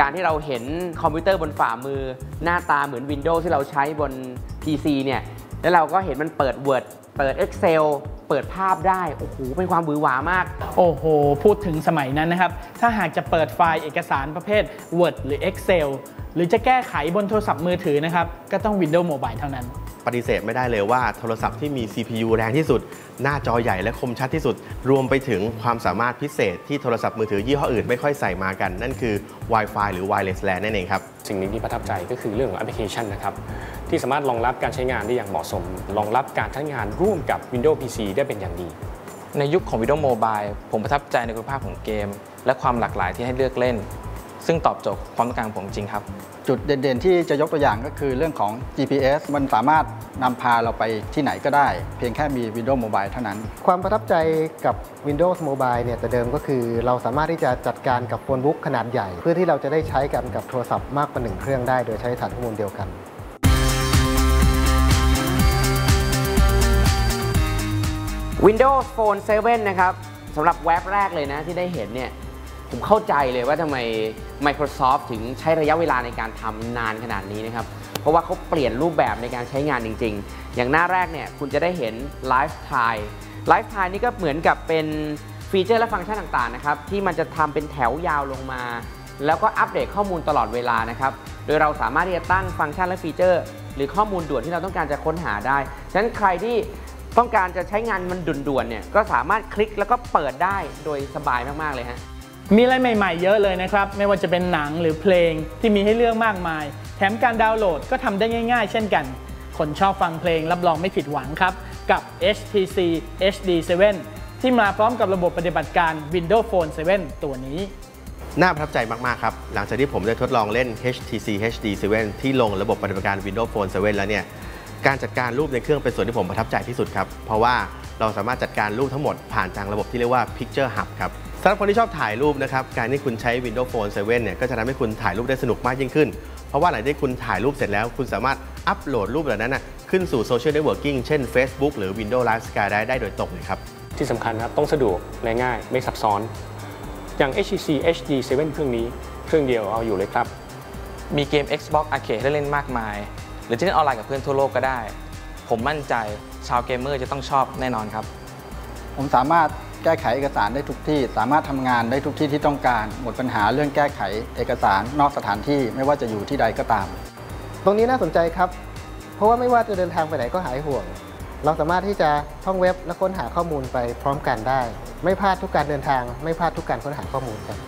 การที่เราเห็นคอมพิวเตอร์บนฝ่ามือ หน้าตาเหมือน Windows ที่เราใช้บน PC เนี่ยแล้วเราก็เห็นมันเปิด Word เปิด Excel เปิดภาพได้ โอ้โห เป็นความบือหวามาก โอ้โห พูดถึงสมัยนั้นนะครับ ถ้าหากจะเปิดไฟล์เอกสารประเภท Word หรือ Excel หรือจะแก้ไขบนโทรศัพท์มือถือนะครับ ก็ต้อง Windows Mobile เท่านั้น ปฏิเสธไม่ได้เลยว่าโทรศัพท์ที่มี CPU แรงที่สุด หน้าจอใหญ่และคมชัดที่สุด รวมไปถึงความสามารถพิเศษที่โทรศัพท์มือถือยี่ห้ออื่นไม่ค่อยใส่มากัน นั่นคือ Wi-Fi หรือ Wireless LAN นั่นเองครับ สิ่งหนึ่งที่ประทับใจก็คือเรื่องของแอปพลิเคชันนะครับ ที่สามารถรองรับการใช้งานได้อย่างเหมาะสม รองรับการใช้งานร่วมกับ Windows PC ได้เป็นอย่างดี ในยุคของ Windows Mobile ผมประทับใจในคุณภาพของเกม และความหลากหลายที่ให้เลือกเล่น ซึ่งตอบโจทย์ความต้องการของผมจริงครับ จุดเด่นๆที่จะยกตัวอย่างก็คือเรื่องของ GPS มันสามารถนำพาเราไปที่ไหนก็ได้ เพียงแค่มี Windows Mobile เท่านั้น ความประทับใจกับ Windows Mobile เนี่ยแต่เดิมก็คือเราสามารถที่จะจัดการกับโฟนบุ๊กขนาดใหญ่ เพื่อที่เราจะได้ใช้กันกับโทรศัพท์มากกว่าหนึ่งเครื่องได้ โดยใช้ฐานข้อมูลเดียวกัน Windows Phone 7นะครับสำหรับเว็บแรกเลยนะที่ได้เห็นเนี่ย ผมเข้าใจเลยว่าทำไม Microsoft ถึงใช้ระยะเวลาในการทำนานขนาดนี้นะครับ เพราะว่าเขาเปลี่ยนรูปแบบในการใช้งานจริง ๆ อย่างหน้าแรกเนี่ยคุณจะได้เห็น Lifetime Lifetime นี่ก็เหมือนกับเป็นฟีเจอร์และฟังก์ชันต่างๆนะครับที่มันจะทำเป็นแถวยาวลงมา แล้วก็อัปเดตข้อมูลตลอดเวลานะครับโดยเราสามารถที่จะตั้งฟังก์ชันและฟีเจอร์ หรือข้อมูลด่วนที่เราต้องการจะค้นหาได้ ฉะนั้นใครที่ต้องการจะใช้งานมันด่วนๆเนี่ยก็สามารถคลิกแล้วก็เปิดได้โดยสบายมากๆเลยฮะ มีอะไรใหม่ๆ เยอะเลยนะครับ ไม่ว่าจะเป็นหนังหรือเพลงที่มีให้เลือกมากมาย แถมการดาวน์โหลดก็ทำได้ง่ายๆ เช่นกัน คนชอบฟังเพลงรับรองไม่ผิดหวังครับ กับ HTC HD 7 ที่มาพร้อมกับระบบปฏิบัติการ Windows Phone 7 ตัวนี้ น่าประทับใจมาก ๆ ครับ หลังจากที่ผมได้ทดลองเล่น HTC HD 7 ที่ลงระบบปฏิบัติการ Windows Phone 7 แล้วเนี่ย การจัดการรูปในเครื่องเป็นส่วนที่ผมประทับใจที่สุดครับ เพราะว่า เราสามารถจัดการรูปทั้งหมดผ่านทางระบบที่เรียกว่า Picture Hub ครับสำหรับคนที่ชอบถ่ายรูปนะครับ การที่คุณใช้ Windows Phone 7เนี่ยก็จะทำให้คุณถ่ายรูปได้สนุกมากยิ่งขึ้น เพราะว่าหลังจากที่คุณถ่ายรูปเสร็จแล้ว คุณสามารถอัปโหลดรูปเหล่านั้นนะขึ้นสู่โซเชียลเน็ตเวิร์กิ่งเช่น Facebook หรือ Windows Live Sky ได้ได้โดยตรงเลยครับที่สำคัญนะครับต้องสะดวกและง่ายไม่ซับซ้อน อย่าง HTC HD 7 เครื่องนี้เครื่องเดียวเอาอยู่เลยครับ มีเกม Xbox Arcade ให้เล่นมากมาย หรือจะเล่นออนไลน์กับเพื่อนทั่วโลกก็ได้ ผมมั่นใจชาวเกมเมอร์จะต้องชอบแน่นอนครับ ผมสามารถแก้ไขเอกสารได้ทุกที่ สามารถทำงานได้ทุกที่ที่ต้องการ หมดปัญหาเรื่องแก้ไขเอกสารนอกสถานที่ไม่ว่าจะอยู่ที่ใดก็ตาม ตรงนี้น่าสนใจครับ เพราะว่าไม่ว่าจะเดินทางไปไหนก็หายห่วง เราสามารถที่จะท่องเว็บและค้นหาข้อมูลไปพร้อมกันได้ ไม่พลาดทุกการเดินทาง ไม่พลาดทุกการค้นหาข้อมูลครับ